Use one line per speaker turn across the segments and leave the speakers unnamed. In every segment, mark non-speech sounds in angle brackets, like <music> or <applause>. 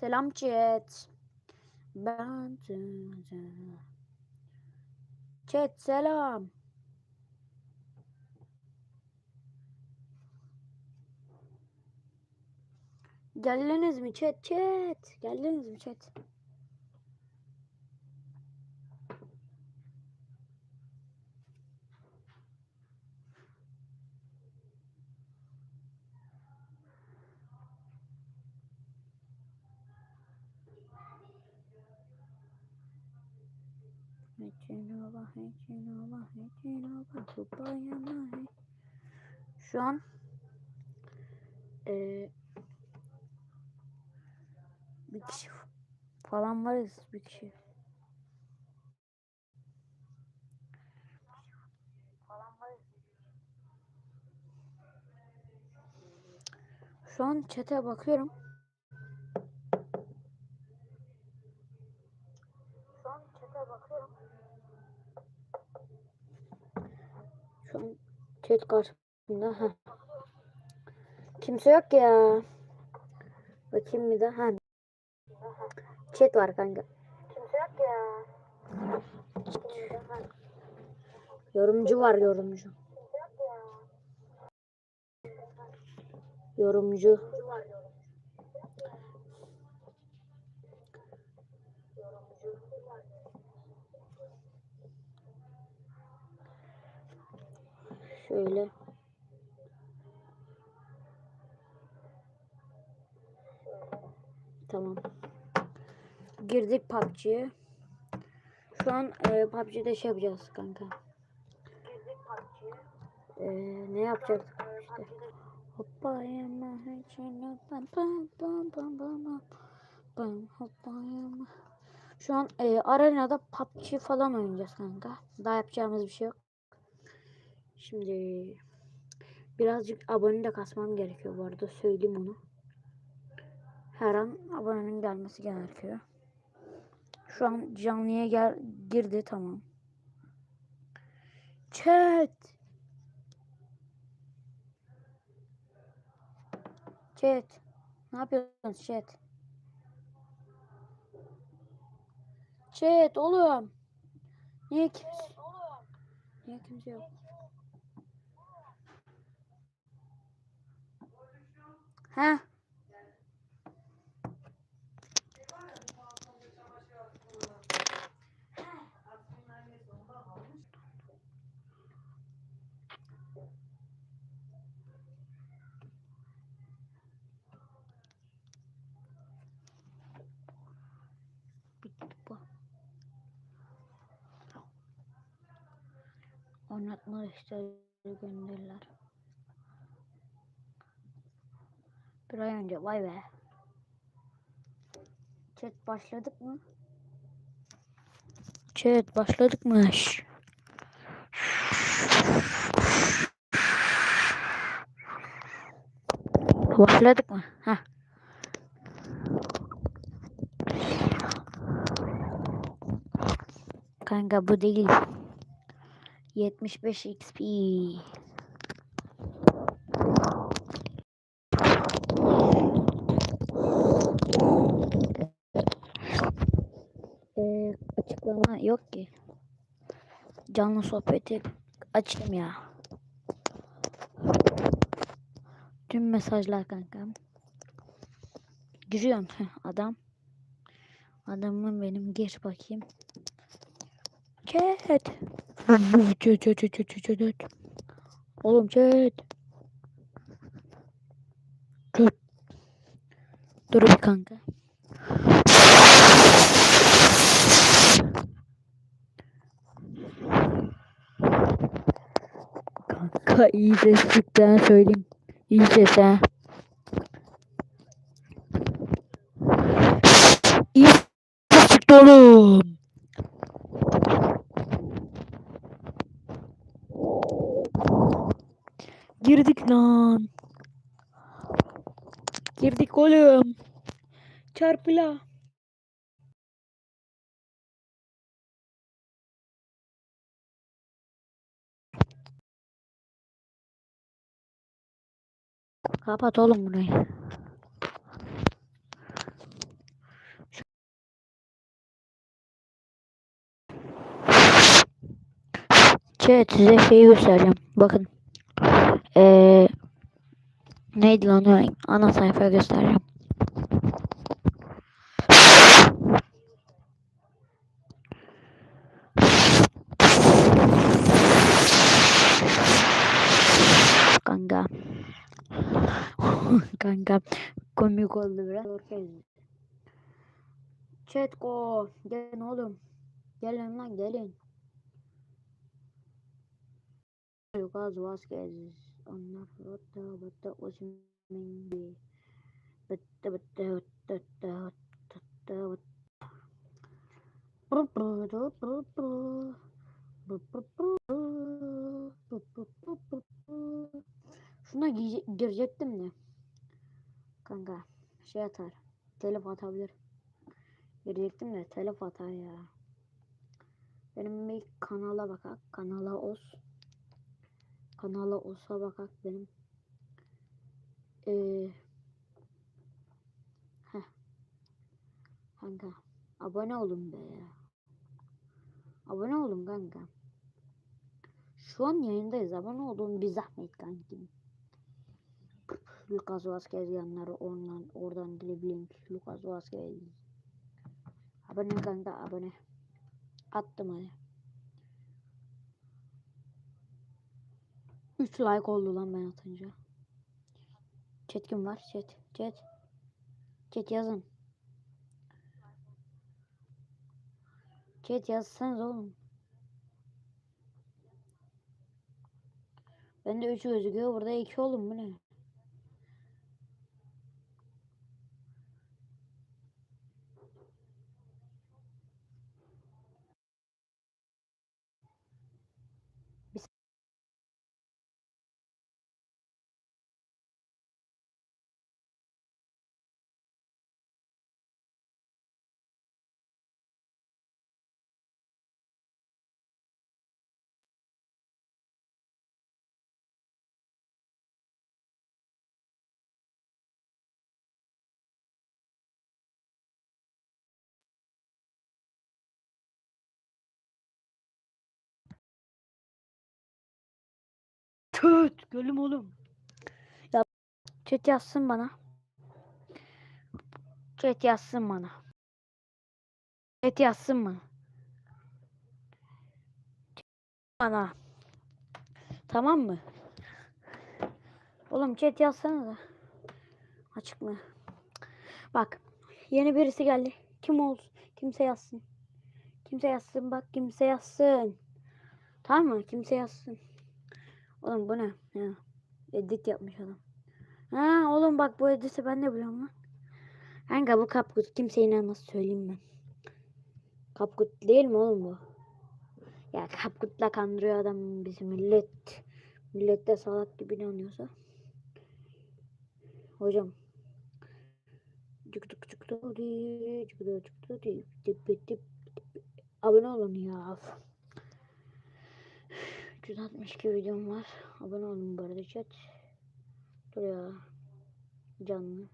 Selam chat. Ben Chat selam. Geldiniz mi chat chat? Geldiniz mi chat? Hecenova, hecenova, hecenova, kupayama, he. Şu an eee bir kişi falan varız bir kişi. Şu an chat'e bakıyorum. Şu an chat'e bakıyorum. Şu chat karşımda. Heh. Kimse yok ya. Bakayım bir de. Ha. Chat var kanka. Kimse yok ya. Yorumcu var yorumcu. Yorumcu. Şöyle. Tamam. Girdik PUBG'ye. Şu an e, PUBG'de şey yapacağız kanka. E, ne yapacağız işte. Hoppa yama hoppa yama. Şu an e, arenada PUBG falan oynayacağız kanka. Daha yapacağımız bir şey yok. Şimdi birazcık abone de kasmam gerekiyor bu arada söyleyeyim onu. Her an abonenin gelmesi gerekiyor. Şu an canlıya gel girdi tamam. Chat. Chat. Ne yapıyorsunuz chat? Chat oğlum. Niye kimse? Niye kimse yok? Ha? Oynatma işleri gönderirler. Bir önce vay be. Chat başladık mı? Chat başladık mı? Başladık mı? Heh. Kanka bu değil. 75 XP. Ee, açıklama yok ki. Canlı sohbeti açtım ya. Tüm mesajlar kankam. Giriyorum adam. Adamın benim gir bakayım. <laughs> Chat. Chat chat chat chat chat. Oğlum. Chat. Dur bir kanka. Kanka iyi ses çıktı ha, söyleyeyim. İyi ses ha. İyi ses oğlum. Girdik lan. Girdik oğlum. Çarpıla. Kapat oğlum burayı. Evet size şeyi göstereceğim. Bakın. Ee, neydi lan o? Ana sayfa göstereceğim. Kanka. Komik oldu biraz. Go. Gelin oğlum. Gelin lan gelin. Lucas Vazquez. Onlar batta batta Osimhen. Bru. Bru bru bru bru bru. Şuna girecektim de. Kanka şey atar. Telef atabilir. Girecektim de telef atar ya. Benim bir kanala bakak. Kanala os. Kanala olsa bakak benim. Ee. Kanka. Abone olun be ya. Abone olun kanka. Şu an yayındayız. Abone olun bir zahmet kankim. Lucas Vazquez yanları oradan oradan dribbling. Lucas Vazquez. Abone kanka abone. Attım hadi. 3 like oldu lan ben atınca. Chat kim var? Chat. Chat. Chat yazın. Chat yazsanız oğlum. Bende 3 gözüküyor. Burada 2 oğlum bu ne? Tüt gülüm oğlum. Ya chat yazsın bana. Chat yazsın bana. Chat yazsın bana. Bana. Tamam mı? Oğlum chat yazsana da. Açık mı? Bak. Yeni birisi geldi. Kim olsun? Kimse yazsın. Kimse yazsın bak. Kimse yazsın. Tamam mı? Kimse yazsın. Oğlum bu ne? Ya. Edit yapmış adam. Ha oğlum bak bu editi ben de biliyorum lan. Kanka bu kapkut kimse inanmaz söyleyeyim ben. Kapkut değil mi oğlum bu? Ya kapkutla kandırıyor adam bizi millet. Millet de salak gibi inanıyorsa. Hocam. Cık cık cık cık cık cık cık cık dip dip dip. Abone olun ya. 362 videom var. Abone olun bu arada chat. Dur ya. Canlı.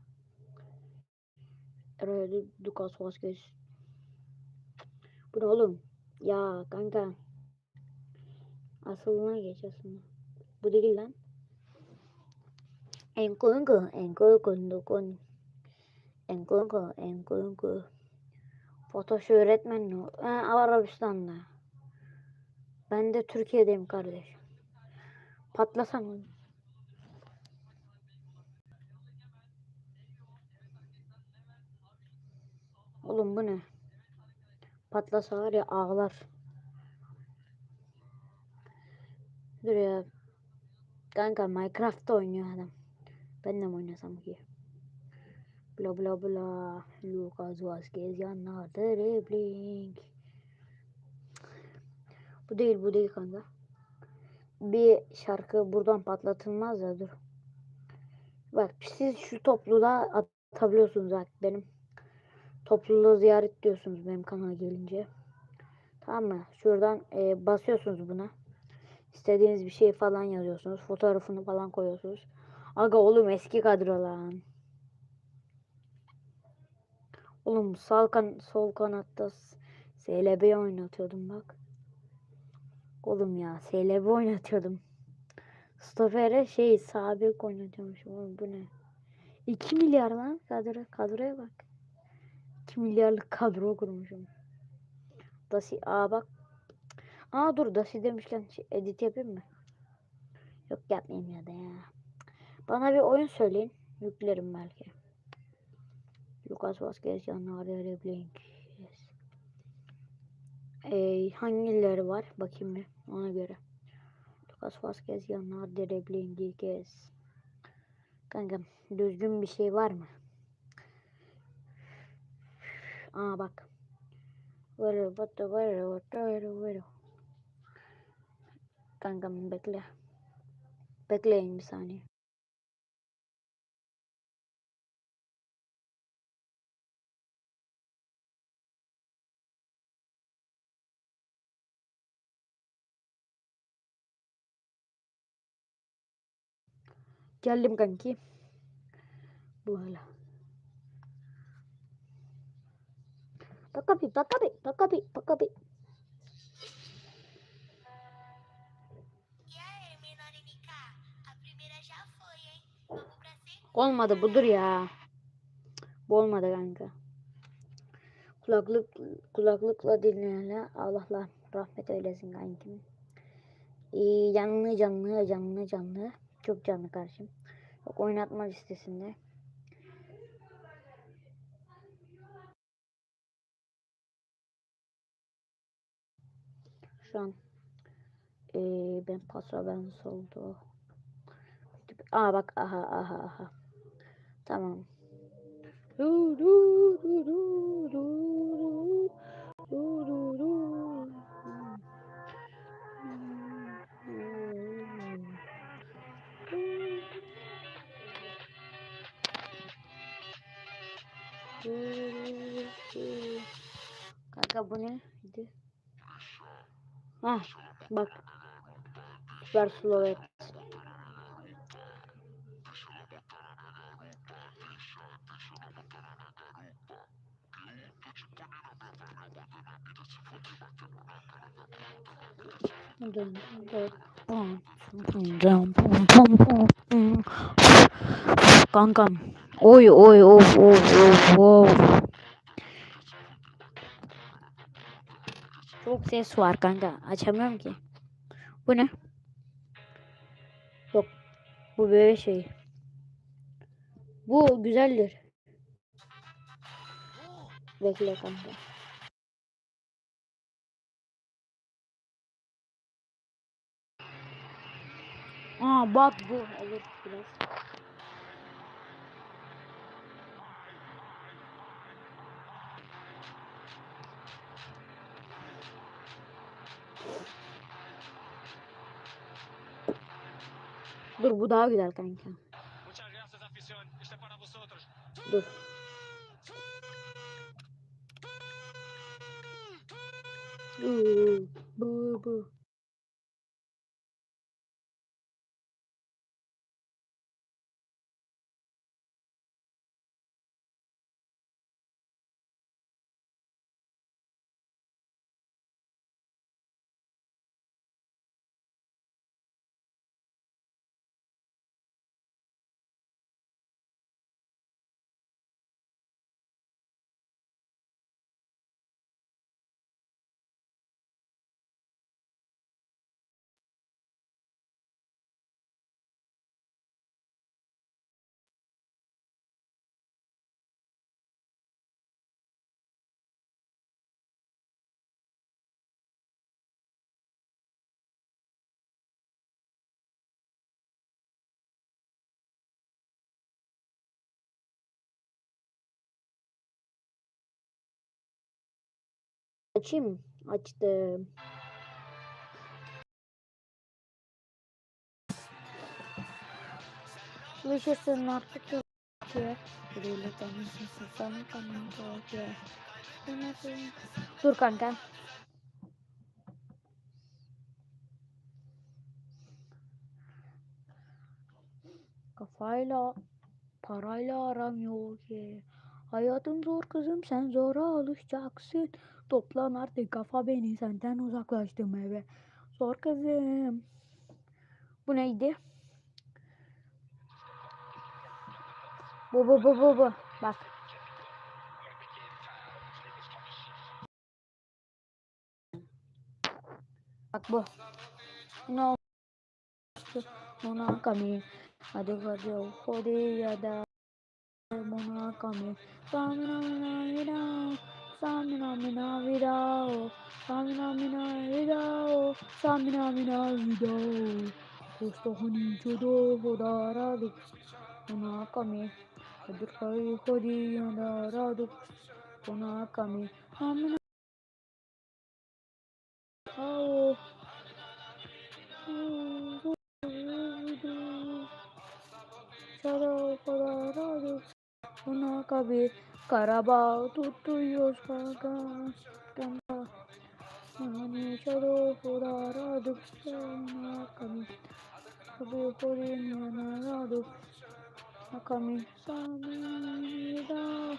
Herhalde Lucas Vazquez. Bu ne oğlum? Ya kanka. Aslına geç aslında. Bu değil lan. En kungu, en kungu, kun. En kungu, en kungu. Fotoş öğretmen. Ha, Arabistan'da. Ben de Türkiye'deyim kardeş. Patlasam oğlum. Bu ne? Patlasa var ya ağlar. Dur ya. Kanka Minecraft oynuyor adam. Ben de mi oynasam ki? Bla bla bla. Lucas Vazquez yanlar dribbling. Bu değil bu değil kanka. Bir şarkı buradan patlatılmaz ya dur. Bak siz şu topluluğa atabiliyorsunuz bak benim. Topluluğu ziyaret diyorsunuz benim kanala gelince. Tamam mı? Şuradan e, basıyorsunuz buna. İstediğiniz bir şey falan yazıyorsunuz. Fotoğrafını falan koyuyorsunuz. Aga oğlum eski kadro lan. Oğlum sağ kan sol kanatta SLB oynatıyordum bak. Oğlum ya SLB oynatıyordum. Stopere şey sabit oynatıyormuşum oğlum bu ne? 2 milyar lan kadro, kadroya bak. 2 milyarlık kadro kurmuşum. Dasi aa bak. Aa dur Dasi demişken şey, edit yapayım mı? Yok yapmayayım ya da ya. Bana bir oyun söyleyin. Yüklerim belki. Lucas Vazquez, Yanare Blink. Yes. Ee, hangileri var? Bakayım bir ona göre. Lucas Vazquez, Yanare Blink. Yes. Kanka düzgün bir şey var mı? Aa bak. Vero, vero, vero, vero, vero. Kankam bekle. Bekleyin bir saniye.
Aí, menor MK? A primeira já foi, hein? Vamos pra segunda.
Olmadı budur ya. Bu olmadı kanka. Kulaklık kulaklıkla dinleyenler Allah'la rahmet eylesin kankim. Ee, canlı canlı canlı canlı. Çok canlı karşım. Yok oynatma listesinde. Şu an ee, ben pasa ben soldu. Aa bak aha aha aha. Tamam. Du, du, Süper Slovak. Kankam. Oy oy of of of of. Çok ses var kanka. Açamıyorum ki. Bu ne? Bu böyle şey. Bu güzeldir. Bekle kanka. Aa bak bu olur biraz. Dur bu daha güzel kanka. Dur. Bu bu bu. Açayım? Açtım. Yaşasın artık ki. Biriyle tanışmışsın sana ki. Dur kanka. Kafayla parayla aram yok ki. Hayatın zor kızım sen zora alışacaksın. Toplan artık kafa beni senden uzaklaştım eve. Sor kızım. Bu neydi? Bu bu bu bu bu. Bak. Bak bu. Oldu? Buna kami. Hadi hadi hadi ya da. Samuna coming. Samuna mina vidao. Samuna mina vidao. Samuna mina vidao. Samuna mina vidao. Posto honey jodo hodara duk. Ona coming. Adurkai hodi yandara duk. Ona coming. Samuna. Oh. Oh. Shadow for the şuna kabi Karabağ tutuyoruz kanka. Kanka. Hani çaro hura radık Şuna kabi. Kabi horin yana radık Nakami Samida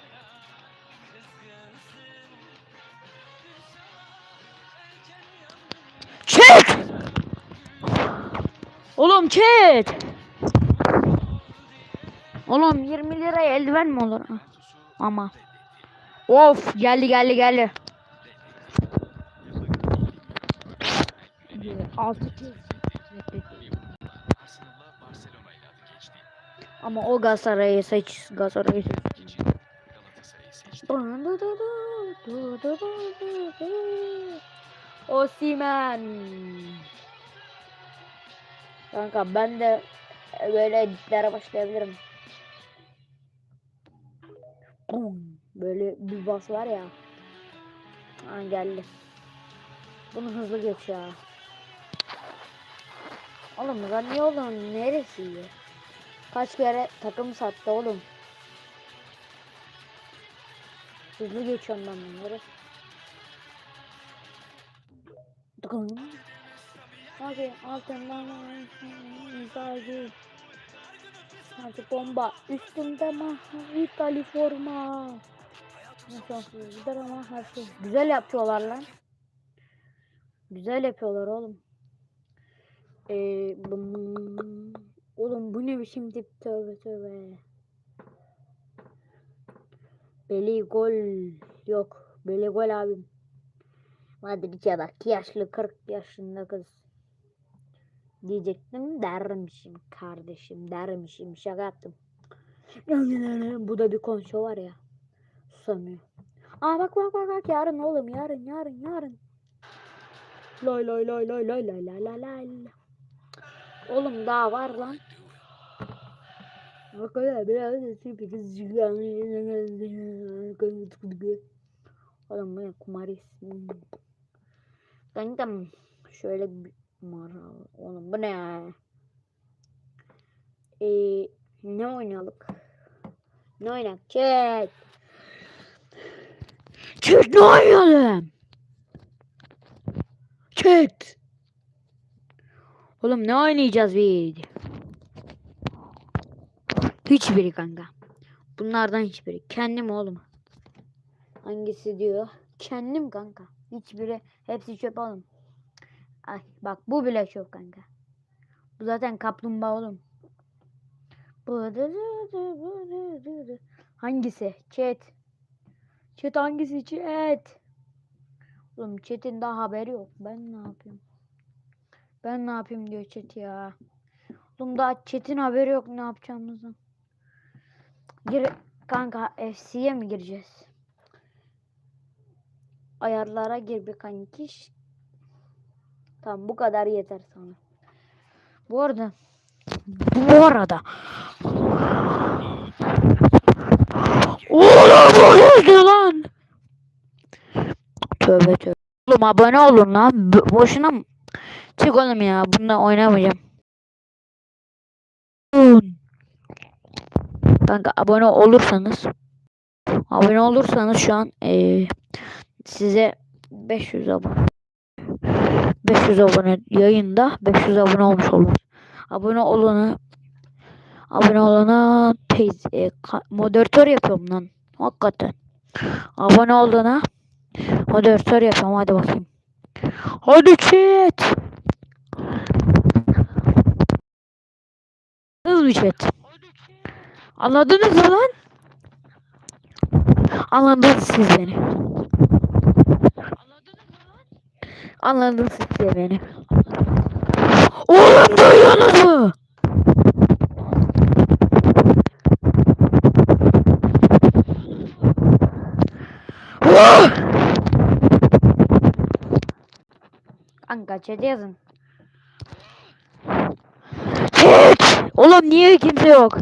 Çek! Oğlum çek! Oğlum 20 liraya eldiven mi olur? Ama. Of geldi geldi geldi. Ama o Galatasaray'ı seç. Galatasaray'ı seç. Osimen. Kanka ben de böyle editlere başlayabilirim. Böyle bir bas var ya. Ha geldi. Bunu hızlı geç ya. Oğlum lan niye oğlum neresi? Kaç kere takım sattı oğlum. Hızlı geçiyorum ben bunları. Dıkın. Hadi altından müsaade. Hadi bomba. Üstümde mavi kaliforma. Mesafsizler ama her şey. Güzel yapıyorlar lan. Güzel yapıyorlar oğlum. Ee, oğlum bu ne biçim tip tövbe tövbe. Beli gol yok. Beli gol abim. Madrid'e bak yaşlı 40 yaşında kız. Diyecektim dermişim kardeşim dermişim şaka yaptım. Bu da bir konuşu var ya. Susamıyor. Aa bak bak bak bak yarın oğlum yarın yarın yarın. Lay lay lay lay lay lay lay lay lay. Oğlum daha var lan. Bak öyle biraz da tipi kız Oğlum bu kumaris. Hmm. Kankam şöyle bir mara. Oğlum bu ne ya? Ee, ne oynayalım? Ne oynak? Chat. Chat ne oynayalım? Chat. Oğlum ne oynayacağız biz? Hiçbiri kanka. Bunlardan hiçbiri. Kendim oğlum. Hangisi diyor? Kendim kanka. Hiçbiri. Hepsi çöp oğlum. Ay bak bu bile çöp kanka. Bu zaten kaplumbağa oğlum. Hangisi? Chat. Chat hangisi chat? Oğlum chat'in daha haberi yok. Ben ne yapayım? Ben ne yapayım diyor chat ya. Oğlum daha chat'in haberi yok ne yapacağımızdan. Gir kanka FC'ye mi gireceğiz? Ayarlara gir bir kanki. Tamam bu kadar yeter sana. Bu arada bu arada Oğlum bu neydi lan? Tövbe tövbe. Oğlum abone olun lan. B- boşuna mı? Çık oğlum ya. Bununla oynamayacağım. Kanka abone olursanız abone olursanız şu an eee, size 500 abone 500 abone yayında 500 abone olmuş olur. Abone olana abone olana teyze e, moderatör yapıyorum lan. Hakikaten. Abone olana moderatör yapıyorum hadi bakayım. Hadi chat. Anladınız mı chat? Anladınız mı lan? Anladınız siz beni. Anladınız siz beni. Oğlum duyuyorsunuz mu? Oh! Kanka chat'e yazın. Chat! Oğlum niye kimse yok?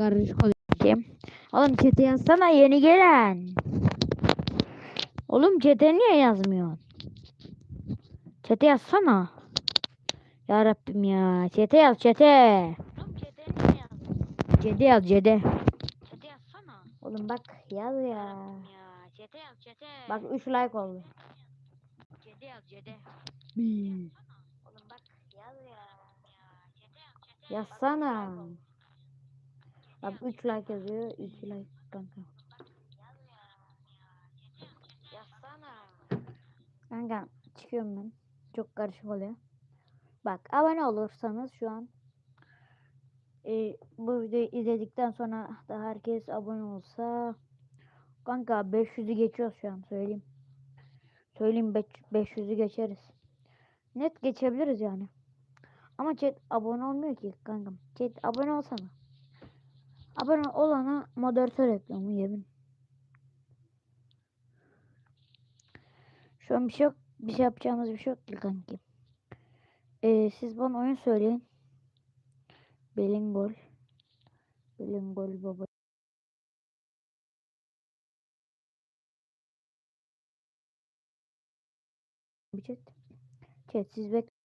Karışık oluyor. Oğlum chat'e yazsana yeni gelen. Oğlum chat'e niye yazmıyorsun? Chat'e yazsana. Ya Rabbim ya. Chat'e yaz chat'e. Chat'e yaz chat'e. Oğlum bak yaz ya. Bak 3 like oldu. Hmm. Oğlum bak yaz ya. Yazsana. Bak 3 like yazıyor. 3 like kanka. Kanka çıkıyorum ben. Çok karışık oluyor. Bak abone olursanız şu an e, bu videoyu izledikten sonra da herkes abone olsa kanka 500'ü geçiyoruz şu an söyleyeyim. Söyleyeyim beş- 500'ü geçeriz. Net geçebiliriz yani. Ama chat abone olmuyor ki kankam. Chat abone olsana. Abone olana moderatör ekliyorum yemin. Şu an bir şey yok. Bir şey yapacağımız bir şey yok ki kanki. Ee, siz bana oyun söyleyin. Belingol. Belingol baba. Chat. Chat siz bek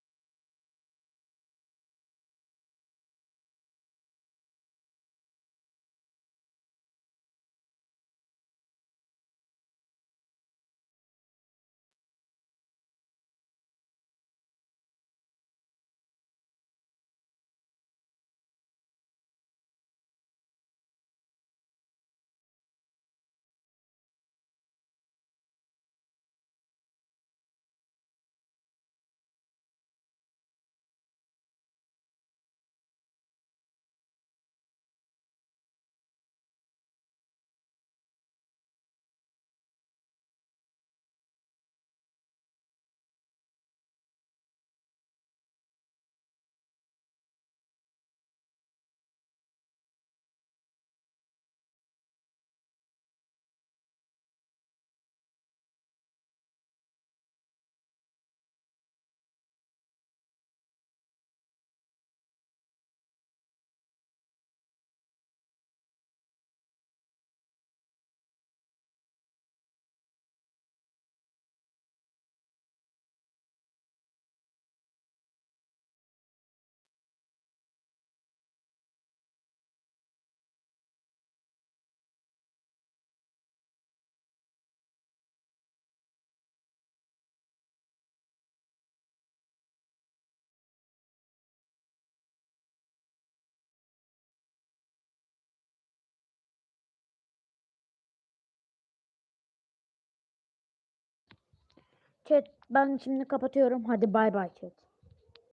Chat ben şimdi kapatıyorum. Hadi bay bay chat.